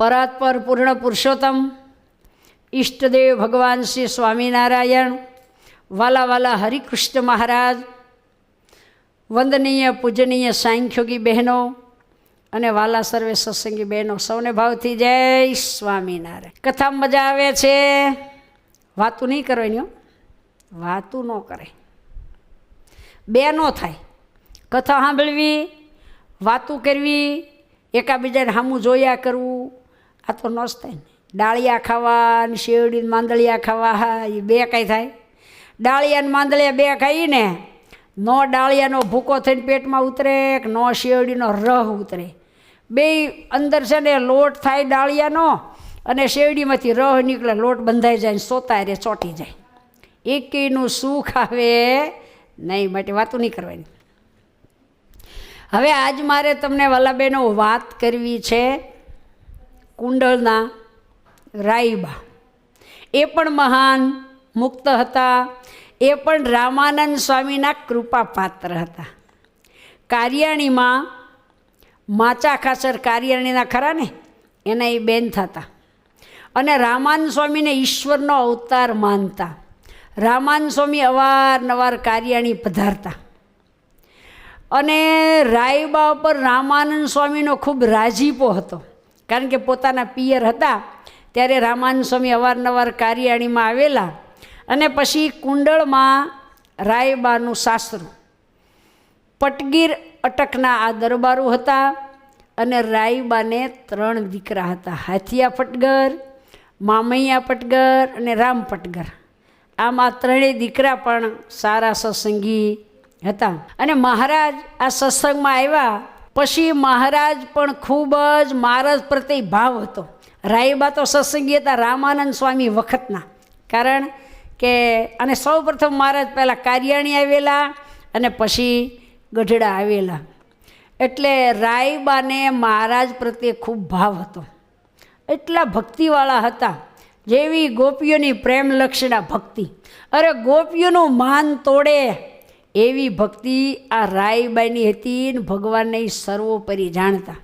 પરાત્પર પૂર્ણ પુરુષોત્તમ, ઈષ્ટદેવ ભગવાન શ્રી સ્વામિનારાયણ, વાલા વાલા હરિકૃષ્ણ મહારાજ, વંદનીય, પૂજનીય સાંખ્યોગી બહેનો અને વાલા સર્વે સત્સંગી બહેનો, સૌને ભાવથી જય સ્વામિનારાયણ. કથા મજા આવે છે? વાતું નહીં કરવાની વાતું ન કરે. બે ન થાય. કથા સાંભળવી, વાતું કરવી, એકાબીજાને સામું જોયા કરવું આ તો ન થાય ને. ડાળિયા ખાવા ને શેરડી માંદળિયા ખાવા, હા, એ બે કાંઈ થાય. ડાળિયા ને માંદળિયા બે ખાઈને નો ડાળિયાનો ભૂકો થઈને પેટમાં ઉતરે કે નો શેરડીનો રહ ઉતરે. બે અંદર છે ને લોટ થાય ડાળિયાનો અને શેરડીમાંથી રહ નીકળે, લોટ બંધાઈ જાય ને સોતા રે, ચોંટી જાય. એકેયનું સુખ આવે નહીં માટે વાતું નહીં કરવાની. હવે આજ મારે તમને વલ્લભેનો વાત કરવી છે. કુંડળના રાઈબા એ પણ મહાન મુક્ત હતા. એ પણ રામાનંદ સ્વામીના કૃપા પાત્ર હતા. કારિયાણીમાં માચા ખાસર કારિયાણીના ખરા ને? એના એ બેન થતા. અને રામાન સ્વામીને ઈશ્વરનો અવતાર માનતા. રામાન સ્વામી અવારનવાર કારિયાણી પધારતા. અને રાયબા ઉપર રામાનંદ સ્વામીનો ખૂબ રાજીપો હતો. કારણ કે પોતાના પિયર હતા, ત્યારે રામાનુ સ્વામી અવારનવાર કારિયાણીમાં આવેલા અને પછી કુંડળમાં રાયબાનું સાસરું પટગીર અટકના આ દરબારો હતા અને રાયબાને ત્રણ દીકરા હતા, હાથિયા પટગર, મામૈયા પટગર અને રામ પટગર. આમ આ ત્રણેય દીકરા પણ સારા સત્સંગી હતા. અને મહારાજ આ સત્સંગમાં આવ્યા પછી મહારાજ પણ ખૂબ જ મહારાજ પ્રત્યે ભાવ હતો. રાયબા તો સત્સંગી હતા રામાનંદ સ્વામી વખતના. કારણ કે અને સૌ પ્રથમ મહારાજ પહેલાં કારિયાણી આવેલા અને પછી ગઢડા આવેલા. એટલે રાયબાને મહારાજ પ્રત્યે ખૂબ ભાવ હતો. એટલા ભક્તિવાળા હતા. જેવી ગોપીઓની પ્રેમલક્ષણા ભક્તિ. અરે ગોપીઓનું માન તોડે એવી ભક્તિ આ રાયબાઈની હતી ને ભગવાનને સર્વોપરી જાણતા.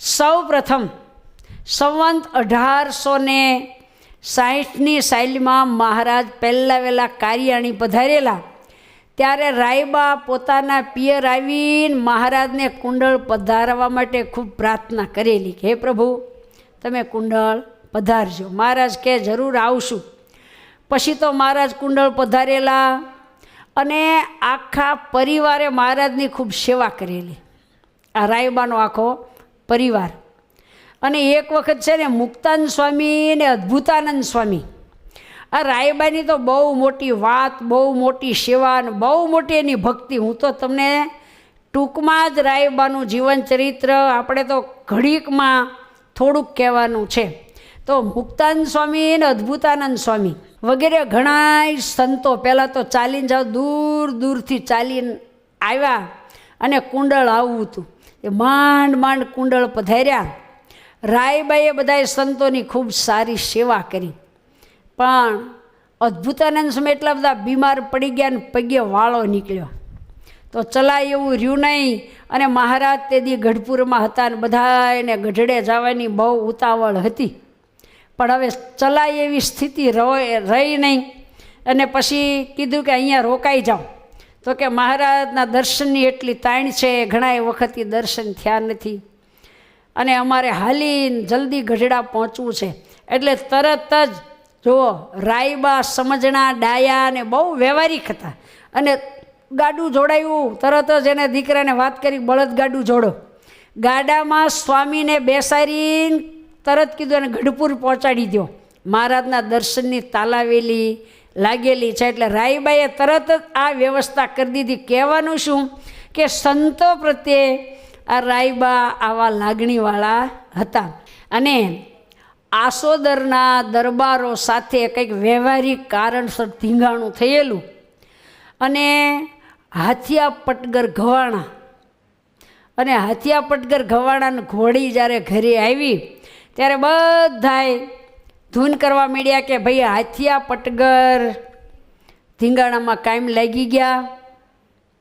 સૌ પ્રથમ સંવંત અઢારસો ને સાહીઠની સાઇલમાં મહારાજ પહેલાં વહેલા કાર્યાણી પધારેલા. ત્યારે રાયબા પોતાના પિયર આવીને મહારાજને કુંડળ પધારવા માટે ખૂબ પ્રાર્થના કરેલી કે, હે પ્રભુ, તમે કુંડળ પધારજો. મહારાજ કે જરૂર આવશું. પછી તો મહારાજ કુંડળ પધારેલા. અને આખા પરિવારે મહારાજની ખૂબ સેવા કરેલી. આ રાયબાનો આખો પરિવાર. અને એક વખત છે ને મુક્તાન સ્વામી ને અદ્ભુતાનંદ સ્વામી. આ રાયબાની તો બહુ મોટી વાત, બહુ મોટી સેવા અને બહુ મોટી એની ભક્તિ. હું તો તમને ટૂંકમાં જ રાયબાનું જીવન ચરિત્ર આપણે તો ઘડીકમાં થોડુંક કહેવાનું છે. તો મુક્તાનંદ સ્વામી અને અદ્ભુતાનંદ સ્વામી વગેરે ઘણા સંતો પહેલાં તો ચાલીને જાઓ, દૂર દૂરથી ચાલીને આવ્યા અને કુંડળ આવવું હતું. એ માંડ માંડ કુંડળ પધાર્યા. રાયબાઈએ બધાએ સંતોની ખૂબ સારી સેવા કરી. પણ અદ્ભુતાનંદ સમય એટલા બધા બીમાર પડી ગયા ને પગે વાળો નીકળ્યો. તો ચલાય એવું રહ્યું નહીં અને મહારાજ તે દી ગઢપુરમાં હતા ને બધા એને ગઢડે જવાની બહુ ઉતાવળ હતી. પણ હવે ચલાય એવી સ્થિતિ રહી નહીં. અને પછી કીધું કે અહીંયા રોકાઈ જાઓ તો કે મહારાજના દર્શનની એટલી તાણ છે ઘણા એ વખતથી દર્શન થયા નથી. અને અમારે હાલીને જલ્દી ગઢડા પહોંચવું છે. એટલે તરત જ જુઓ રાયબા, સમજણા, ડાયા અને બહુ વ્યવહારિક હતા. અને ગાડું જોડાયું, તરત જ એને દીકરાને વાત કરી, બળદ ગાડું જોડો. ગાડામાં સ્વામીને બેસાડીને તરત કીધું એને ગઢપુર પહોંચાડી દો મહારાજના દર્શનની તાલાવેલી લાગેલી છે એટલે રાયબાઈએ તરત જ આ વ્યવસ્થા કરી દીધી. કહેવાનું શું? કે સંતો પ્રત્યે આ રાયબા આવા લાગણીવાળા હતા. અને આસોદરના દરબારો સાથે કંઈક વ્યવહારિક કારણસર ધીંગાણું થયેલું. અને હાથિયા પટગર ઘવાણા અને હાથિયા પટગર ઘવાણાને ઘોડી જ્યારે ઘરે આવી ત્યારે બધાએ ધૂન કરવા માંડ્યા કે ભાઈ હાથિયા પટગર. ધીંગાણામાં કાયમ લાગી ગયા.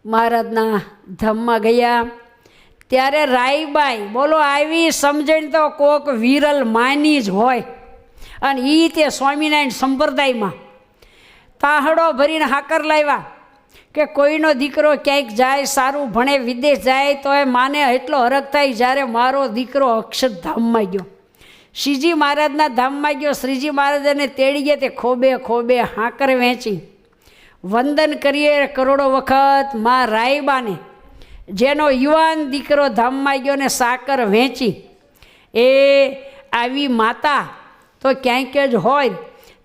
મહારાજના ધામમાં ગયા. ત્યારે રાઈબાઈ બોલો, આવી સમજણ તો કોક વિરલ માની જ હોય. અને એ તે સ્વામિનારાયણ સંપ્રદાયમાં તાહડો ભરીને હાકર લાવ્યા કે કોઈનો દીકરો ક્યાંક જાય, સારું ભણે, વિદેશ જાય તો એ માને એટલો હરખ થાય જ્યારે મારો દીકરો અક્ષરધામમાં ગયો. શ્રીજી મહારાજના ધામમાં ગયો. શ્રીજી મહારાજને તેડી ગયા. તે ખોબે ખોબે હાંકર વહેંચી વંદન કરીએ કરોડો વખત મા રાયબાને. જેનો યુવાન દીકરો ધામમાં ગયો ને સાકર વહેંચી એ આવી માતા તો ક્યાંક જ હોય.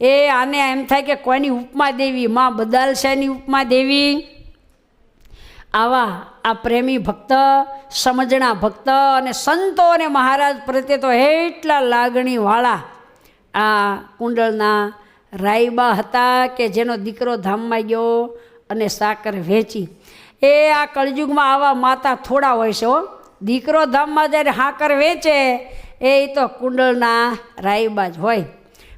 એ આને એમ થાય કે કોઈની ઉપમા દેવી. માં બદાલશાની ઉપમા દેવી. આવા આ પ્રેમી ભક્ત, સમજણા ભક્ત અને સંતો અને મહારાજ પ્રત્યે તો એટલા લાગણીવાળા આ કુંડળના રાયબા હતા કે જેનો દીકરો ધામમાં ગયો અને સાકર વેચી. એ આ કળયુગમાં આવા માતા થોડા હોય છે દીકરો ધામમાં જ્યારે હાકર વેચે, એ તો કુંડળના રાયબા જ હોય.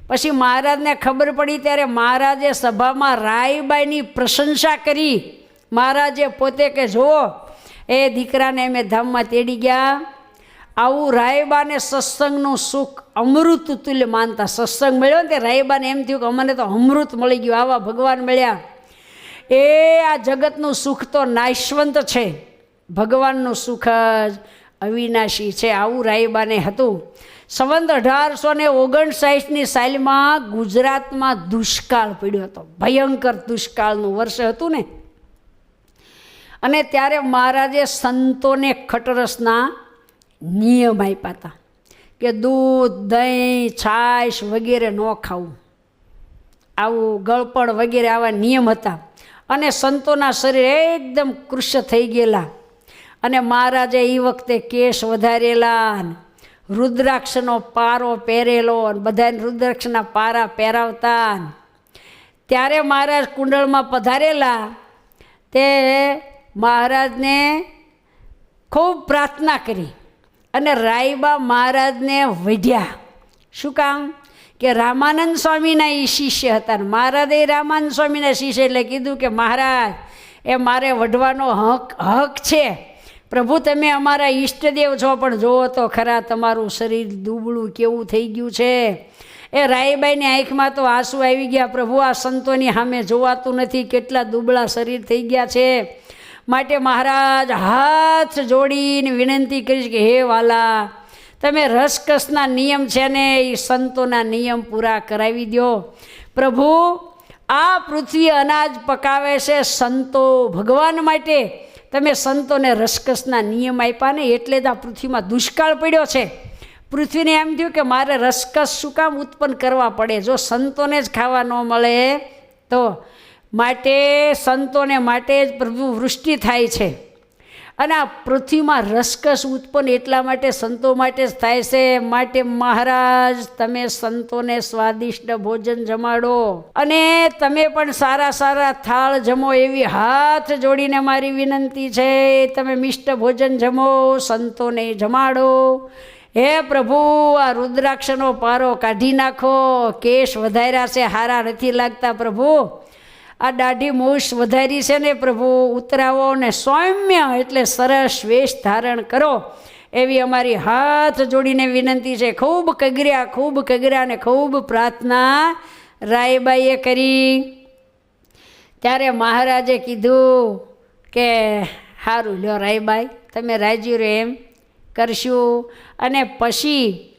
પછી મહારાજને ખબર પડી ત્યારે મહારાજે સભામાં રાયબાઈની પ્રશંસા કરી. મહારાજે પોતે કે, જુઓ, એ દીકરાને અમે ધામમાં તેડી ગયા. આવું રાયબાને સત્સંગનું સુખ અમૃત તુલ્ય માનતા સત્સંગ મળ્યો ને તે રાયબાને એમ થયું કે અમને તો અમૃત મળી ગયું, આવા ભગવાન મળ્યા. એ આ જગતનું સુખ તો નાશવંત છે. ભગવાનનું સુખ જ અવિનાશી છે. આવું રાયબાને હતું. સંવંત અઢારસો ને ઓગણસાઠની સાલમાં ગુજરાતમાં દુષ્કાળ પડ્યો હતો. ભયંકર દુષ્કાળનું વર્ષ હતું ને. અને ત્યારે મહારાજે સંતોને ખટરસના નિયમ આપ્યા હતા કે દૂધ, દહીં, છાશ વગેરે ન ખાવું. આવું ગળપણ વગેરે આવા નિયમ હતા. અને સંતોના શરીર એકદમ કૃષ્ય થઈ ગયેલા. અને મહારાજે એ વખતે કેશ વધારેલા રુદ્રાક્ષનો પારો પહેરેલો અને બધાને રુદ્રાક્ષના પારા પહેરાવતા ત્યારે મહારાજ કુંડળમાં પધારેલા. તે મહારાજને ખૂબ પ્રાર્થના કરી અને રાયબા મહારાજને વઢ્યા. શું કામ? કે રામાનંદ સ્વામીના એ શિષ્ય હતા મહારાજે રામાનંદ સ્વામીના શિષ્ય એટલે કીધું કે મહારાજ, એ મારે વઢવાનો હક હક છે. પ્રભુ, તમે અમારા ઈષ્ટદેવ છો, પણ જુઓ તો ખરા તમારું શરીર દુબળું કેવું થઈ ગયું છે. એ રાયબાઈની આંખમાં તો આંસુ આવી ગયા. પ્રભુ, આ સંતોની સામે જોવાતું નથી કેટલા દુબળા શરીર થઈ ગયા છે. માટે મહારાજ હાથ જોડીને વિનંતી કરીશ કે, હે વાલા, તમે રસકસના નિયમ છે ને, એ સંતોના નિયમ પૂરા કરાવી દો પ્રભુ, આ પૃથ્વી અનાજ પકાવે છે સંતો ભગવાન માટે. તમે સંતોને રસકસના નિયમ આપ્યા ને, એટલે જ આ પૃથ્વીમાં દુષ્કાળ પડ્યો છે. પૃથ્વીને એમ થયું કે, મારે રસકસ શું કામ ઉત્પન્ન કરવા પડે? જો સંતોને જ ખાવા ન મળે, તો માટે, સંતોને માટે જ પ્રભુ વૃષ્ટિ થાય છે. અને આ પૃથ્વીમાં રસકસ ઉત્પન્ન એટલા માટે સંતો માટે જ થાય છે. માટે મહારાજ, તમે સંતોને સ્વાદિષ્ટ ભોજન જમાડો. અને તમે પણ સારા સારા થાળ જમો એવી હાથ જોડીને મારી વિનંતી છે. તમે મિષ્ટ ભોજન જમો, સંતોને જમાડો. હે પ્રભુ, આ રુદ્રાક્ષનો પારો કાઢી નાખો. કેશ વધાર્યા છે, હારા નથી લાગતા પ્રભુ. આ દાઢી મૂછ વધારી છે ને પ્રભુ, ઉતરાવો ને સૌમ્ય એટલે સરસ વેશ ધારણ કરો. એવી અમારી હાથ જોડીને વિનંતી છે. ખૂબ કગર્યા ખૂબ કગર્યા ને ખૂબ પ્રાર્થના રાયબાઈએ કરી. ત્યારે મહારાજે કીધું કે સારું લ્યો રાયબાઈ, તમે રાજી એમ. કરશું. અને પછી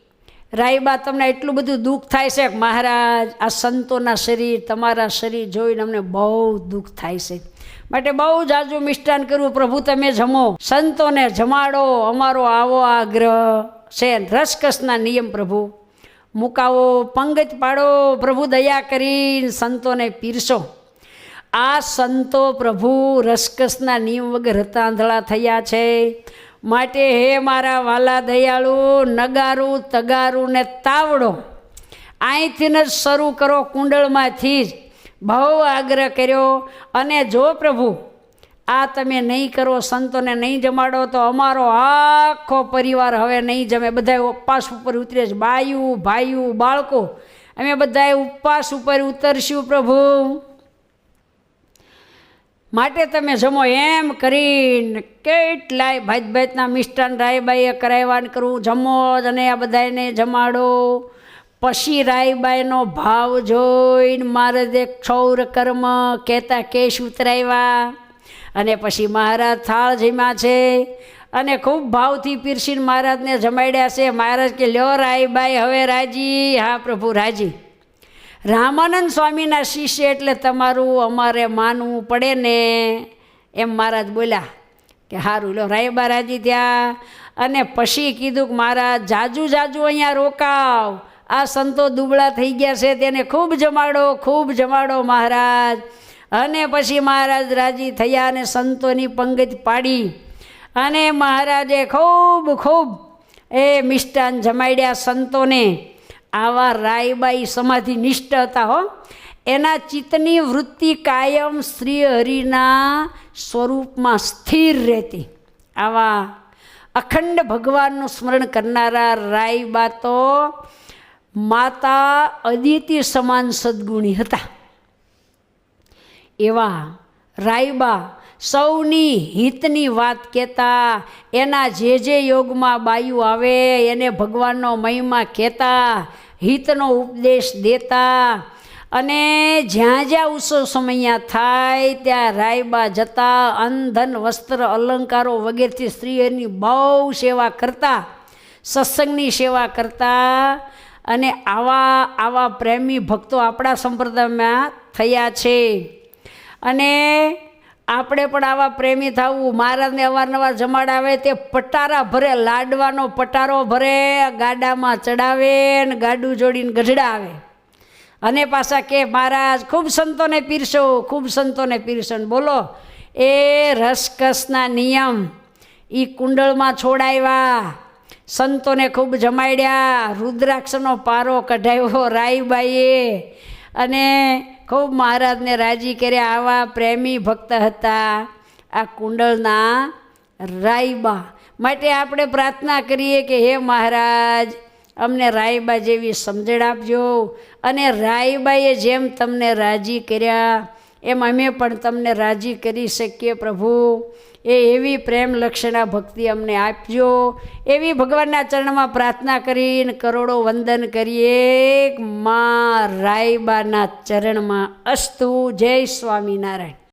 રાયબા, તમને એટલું બધું દુઃખ થાય છે મહારાજ, આ સંતોના શરીર, તમારા શરીર જોઈને અમને બહુ દુઃખ થાય છે. માટે બહુ જાજુ મિષ્ટાન કરવું. પ્રભુ, તમે જમો. સંતોને જમાડો. અમારો આવો આગ્રહ છે. રસકસના નિયમ, પ્રભુ. મુકાવો, પંગત પાડો. પ્રભુ, દયા કરી સંતોને પીરસો. આ સંતો પ્રભુ રસકસના નિયમ વગર હતાંધળા થયા છે. માટે હે મારા વાલા દયાળુ, નગારું, તગારું ને તાવડો અહીંથી જ શરૂ કરો કુંડળમાંથી જ. બહુ આગ્રહ કર્યો, અને જો પ્રભુ, આ તમે નહીં કરો, સંતોને નહીં જમાડો, તો અમારો આખો પરિવાર હવે નહીં જમે. બધા ઉપવાસ ઉપર ઉતરે છે. બાયું ભાઈયું બાળકો, અમે બધાએ ઉપવાસ ઉપર ઉતરશું પ્રભુ. માટે તમે જમો એમ કરીને કેટલાય ભાત ભાતના મિષ્ટાન રાયબાઈએ કરાવ્યા ને કરવું જમો જ અને આ બધાને જમાડો. પછી રાયબાઈનો ભાવ જોઈને મારે જે ક્ષૌર કર્મ કહેતા કેશ ઉતરાવ્યા. અને પછી મહારાજ થાળ જમ્યા છે અને ખૂબ ભાવથી પીરસીને મહારાજને જમાડ્યા છે. મહારાજ કે, લ્યો રાયબાઈ, હવે રાજી. હા, પ્રભુ, રાજી. રામાનંદ સ્વામીના શિષ્ય એટલે તમારું અમારે માનવું પડે ને. એમ મહારાજ બોલ્યા કે સારું લો રાયબા રાજી ત્યાં. અને પછી કીધું કે મહારાજ, જાજુ જાજુ અહીંયા રોકાવ. આ સંતો દુબળા થઈ ગયા છે, તેને ખૂબ જમાડો ખૂબ જમાડો મહારાજ. અને પછી મહારાજ રાજી થયા અને સંતોની પંગત પાડી. અને મહારાજે ખૂબ ખૂબ એ મિષ્ટાન જમાડ્યા સંતોને. આવા રાયબાઈ સમાધિ નિષ્ઠ હતા હો. એના ચિત્તની વૃત્તિ કાયમ શ્રી હરિના સ્વરૂપમાં સ્થિર રહેતી. આવા અખંડ ભગવાનનું સ્મરણ કરનારા રાયબા તો માતા અદિતિ સમાન સદગુણી હતા. એવા રાયબા સૌની હિતની વાત કહેતા, એના જે જે યોગમાં બાયું આવે, એને ભગવાનનો મહિમા કહેતા, હિતનો ઉપદેશ દેતા. અને જ્યાં જ્યાં ઉત્સવ સમયા થાય, ત્યાં રાયબા જતા, અંધન, વસ્ત્ર, અલંકારો વગેરેથી સ્ત્રીઓની બહુ સેવા કરતા, સત્સંગની સેવા કરતા. અને આવા આવા પ્રેમી ભક્તો આપણા સંપ્રદાયમાં થયા છે. અને આપણે પણ આવા પ્રેમી થવું. મહારાજને અવારનવાર જમાડાવે તે પટારા ભરે, લાડવાનો પટારો ભરે, ગાડામાં ચડાવે ને ગાડું જોડીને ગઢડાવે અને પાછા કે, મહારાજ, ખૂબ સંતોને પીરશો ખૂબ સંતોને પીરશો ને બોલો, એ રસકસના નિયમ. એ કુંડળમાં છોડાવ્યા સંતોને ખૂબ જમાડ્યા. રુદ્રાક્ષનો પારો કઢાવ્યો રાઈબાઈએ અને ખૂબ મહારાજને રાજી કર્યા આવા પ્રેમી ભક્ત હતા આ કુંડળના રાઈબા માટે આપણે પ્રાર્થના કરીએ કે હે મહારાજ, અમને રાયબા જેવી સમજણ આપજો અને રાયબાએ જેમ તમને રાજી કર્યા એમ અમે પણ તમને રાજી કરી શકીએ પ્રભુ. એ એવી પ્રેમ લક્ષણા ભક્તિ અમને આપજો. એવી ભગવાનના ચરણમાં પ્રાર્થના કરીને કરોડો વંદન કરીએ. મા રાયબાના ચરણમાં અસ્તુ. જય સ્વામિનારાયણ.